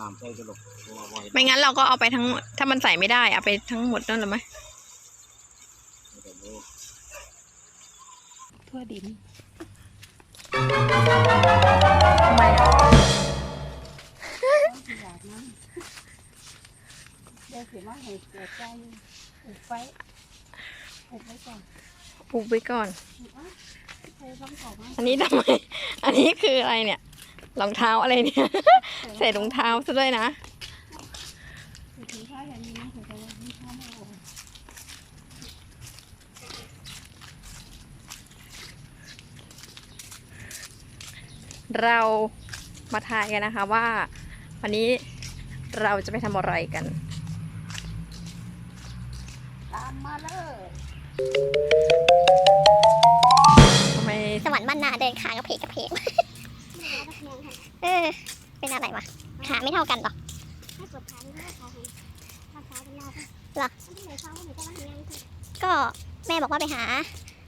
น้ำใส่กระดกตัวไว้ไม่งั้นเราก็เอาไปทั้งหมดถ้ามันใส่ไม่ได้เอาไปทั้งหมดนั่นหรือไหมเดี๋ยวนี้ทั่วดินทำไมอะอยากนั้นได้สิมาให้เกิดใจอุบไว้อุบไว้ก่อนปลูกไว้ก่อนอุบไว้ใช้ต้องขอมาอันนี้ทำไม อันนี้คืออะไรเนี่ย รองเท้าอะไรเนี่ย ใส่รองเท้าซะด้วยนะถือผ้าอย่างนี้นะถือไปว่าไม่ชอบไม่เอาเรามาทายกันนะคะว่า วันนี้เราจะไปทำอะไรกัน ตามมาเลยทำไมสวรรค์บ้านนาเดินขากระเพกกระเพก เออ เป็นอะไรวะ ขาไม่เท่ากันหรอให้ปวดขาไม่ได้ขาของข้างซ้าเป็นยาวหรอก็แม่บอกว่าไปหา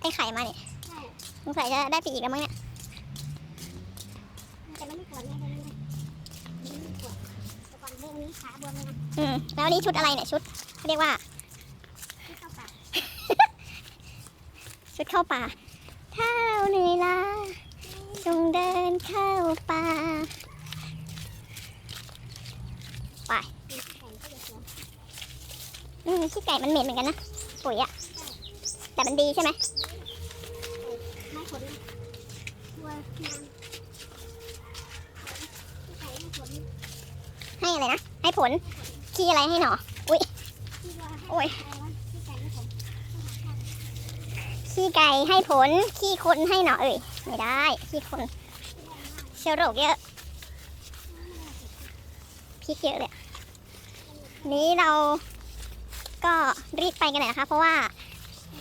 ไอ้ไข่มาเนี่ยสงสัยจะได้ไปอีกแล้วมั้งเนี่ยแต่ไม่ได้ไม่ได้ไม่ปวดแต่ก่อนบวมนี้ขาบวมเลยนะอืมแล้วนี่ชุดอะไรเนี่ยชุดเขาเรียกว่าที่เข้าปากชุดเข้าป่า เท่าเหนื่อยล้า จงเดินเข้าป่ามีแขนก็จะสวมอืมขี้ไก่มันเหม็นเหมือนกันนะ ปุ๋ยอะแต่มันดีใช่ไหมไม้ผลนะตัวให้อะไรนะ ให้ผล ขี้อะไรให้หนอ อุ้ย โอ้ยขี้ไก่ให้ผล ขี้คนให้หนอเอ่ย ไม่ได้ขี้คนเชื้อโรคเยอะพริกเยอะเลยนี้เราก็รีบไปกันหน่อยนะคะ เพราะว่า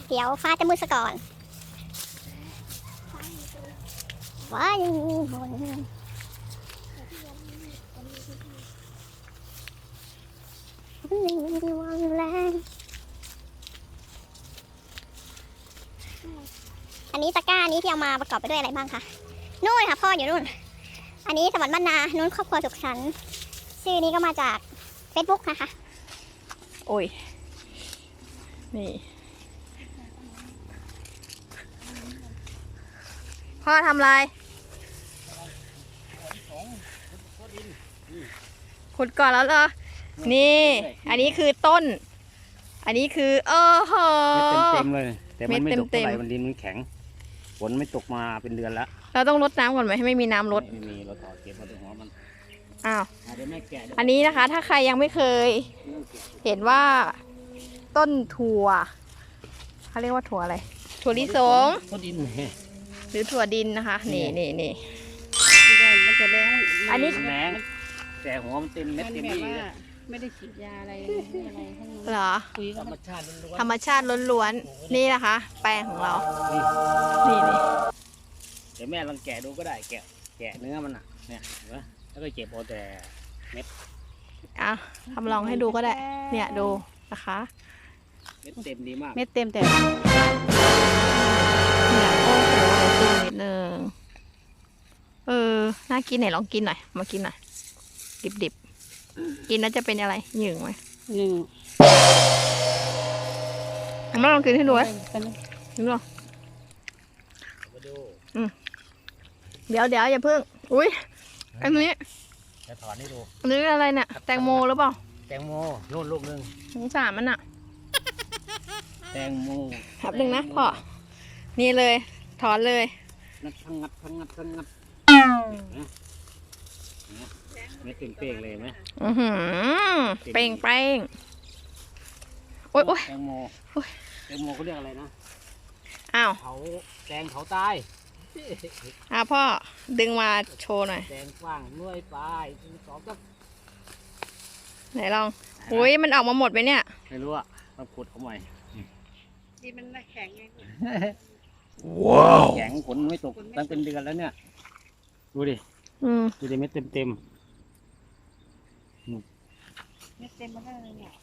เดี๋ยวฟ้าจะมืดซะก่อนว้ายบนวางแรง อันนี้ตะกร้านี้ที่เอามาประกอบไปด้วยอะไรบ้างคะนู่นค่ะพ่ออยู่นู่น อันนี้สวรรค์บ้านนานู้นครอบครัวสุขสันต์ชื่อนี้ก็มาจาก Facebook นะคะ โอ้ย นี่ พ่อทำอะไรขุดก่อนแล้วเหรอ นี่ อันนี้คือต้น อันนี้คือ เออเหเม็ดอเต็มๆเลย แต่มันไม่เม็ดตกเท่าไหร่เต็มๆมันดินมันแข็ง ฝนไม่ตกมาเป็นเดือนละเราต้องรดน้ำก่อนไหมให้ไม่มีน้ำรดไม่มีเราต่อเก็บมาถึงหัวมันอ้าวอะเดี๋ยวแม่แกะเดี๋ยวอันนี้นะคะ ถ้าใครยังไม่เคยเห็นว่าต้นถั่วเขาเรียกว่าถั่วอะไร ถั่วลิสงต้นดินแห้หรือถั่วดินนะคะ นี่นี่นี่ที่ได้มันจะแรงอันนี้แรงแต่หัวมันเต็มเม็มัดนเต็มแบบที่ว่า ไม่ได้ฉีดยาอะไรไม่อะไรทั้งนั้นเหรอ ปุ๋ยธก็รรมชาติล้วนธรรมชาติล้วนๆ นี่นะคะ แปลงของเรา ๆนี่นี่นี่เดี๋ยวแม่ลองแกะดูก็ได้ แกะ แกะเนื้อมันอะ เนี่ยเห็นไหมแล้วก็เก็บเอาแต่อะทำลองให้ดูก็ได้ เนี่ยดูนะคะ เม็ดเต็มดีมากเม็ดเต็มแต่เนี่ยโอ้โหเดี๋ยวกินนิดนึงเออ น่ากินไหนลองกินหน่อย มากินหน่อย ดิบดิบๆ กินแล้วจะเป็นอะไรหยิ่งไหมหนึ่งมาลองกินให้ดูไหมเป็นดูลองมาดูเดี๋ยวเดี๋ยวอย่าเพิ่ง อุ้ยอันนี้จะถอนให้ดูอันนี้อะไรเนี่ยแตงโมหรือเปล่า แตงโมโน่นลูกหนึงสงสารมันอะแตงโมแป๊บนึงนะพ่อ นี่เลย ถอนเลยนัดทั้งงัดทั้งงัดทั้งงัดนะ เม็ดเป้งๆเลยเห็นไหมอือหือเปร่งเปร่งโอ๊ยโอ๊ยแตงโมโอ๊ยแตงโมเขาเรียกอะไรนะอ้าวเผาแตงเผาตายอ้าวพ่อดึงมาโชว์หน่อยแตงกว้างเลื่อยปลายหนึ่งสองก็ไหนลองอุ้ยมันออกมาหมดไหมเนี่ยไม่รู้อะต้องขุดเขาใหม่ดีมันแข็งไงแข็งฝนไม่ตกตั้งเป็นเดือนแล้วเนี่ย ดูดิอืมดูดิเม็ดเต็มเต็ม เม็ดเต็มมาได้เลยเนี่ย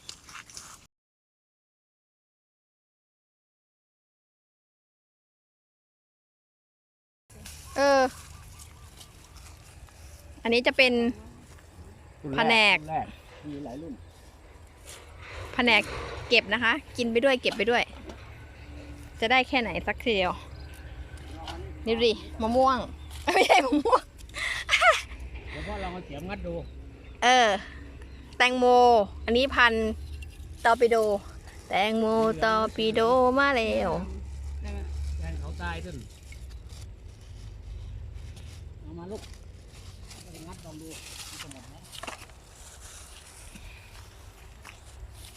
เออ อันนี้จะเป็น รุ่นแผนก รุ่นแรกมีหลายรุ่นแผนกเก็บนะคะ กินไปด้วยเก็บไปด้วย จะได้แค่ไหนสักทีเดียว นี่ดูดิมะม่วง ไม่ใช่มะม่วง เดี๋ยวพ่อลองเอาเสียมงัดดู เออ แตงโม อันนี้พันตอร์ปิโด แตงโมตอร์ปิโดมาแล้วแทงเขาตายขึ้นเอามาลูกเอาไปงัดลองดูมันจะหมดไหม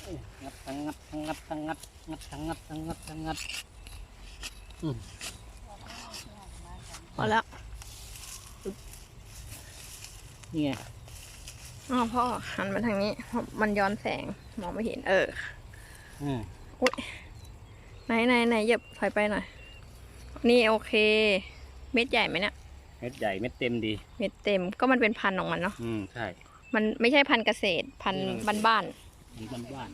เอ้งัดทั้งงัดทั้งงัดทั้งงัดงัดทั้งงัดทั้งงัดทั้งงัดพอแล้วนี่ไง อ๋อพ่อหันมาทางนี้เพราะมันย้อนแสงมองไม่เห็น เอออืมไหนไหนไหนเหยียบถอยไปหน่อย นี่โอเค เม็ดใหญ่ไหมเนี่ย เม็ดใหญ่เม็ดเต็มดี เม็ดเต็มก็มันเป็นพันธุ์ของมันเนาะ อืมใช่ มันไม่ใช่พันธุ์เกษตรพันธุ์บ้านมันบ้านบ้าน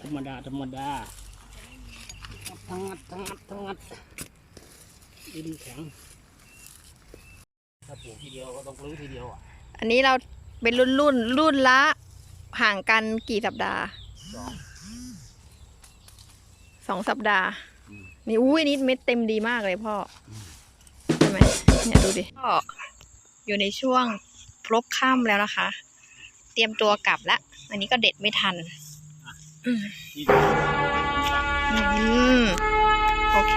ธรรมดาธรรมดาทั้งงัดทั้งงัดทั้งงัดดินแข็งถ้าปลูกทีเดียวก็ต้องรื้อทีเดียวอะๆ อันนี้เราเป็นรุ่นรุ่นรุ่นละห่างกันกี่สัปดาห์ สองสองสัปดาห์มนี่อุ้ยนี่เม็ดเต็มดีมากเลยพ่อใช่ไหมเนี่ยดูดิก็อยู่ในช่วงพลบค่ำแล้วนะคะ เตรียมตัวกลับละอันนี้ก็เด็ดไม่ทันอืมโอเค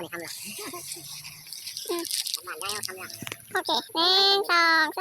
อกลับบ้านเจ้าเนี่ยทำหรอกลับบ้านได้แล้วทำหรอโอเคหนึ่งสองสาม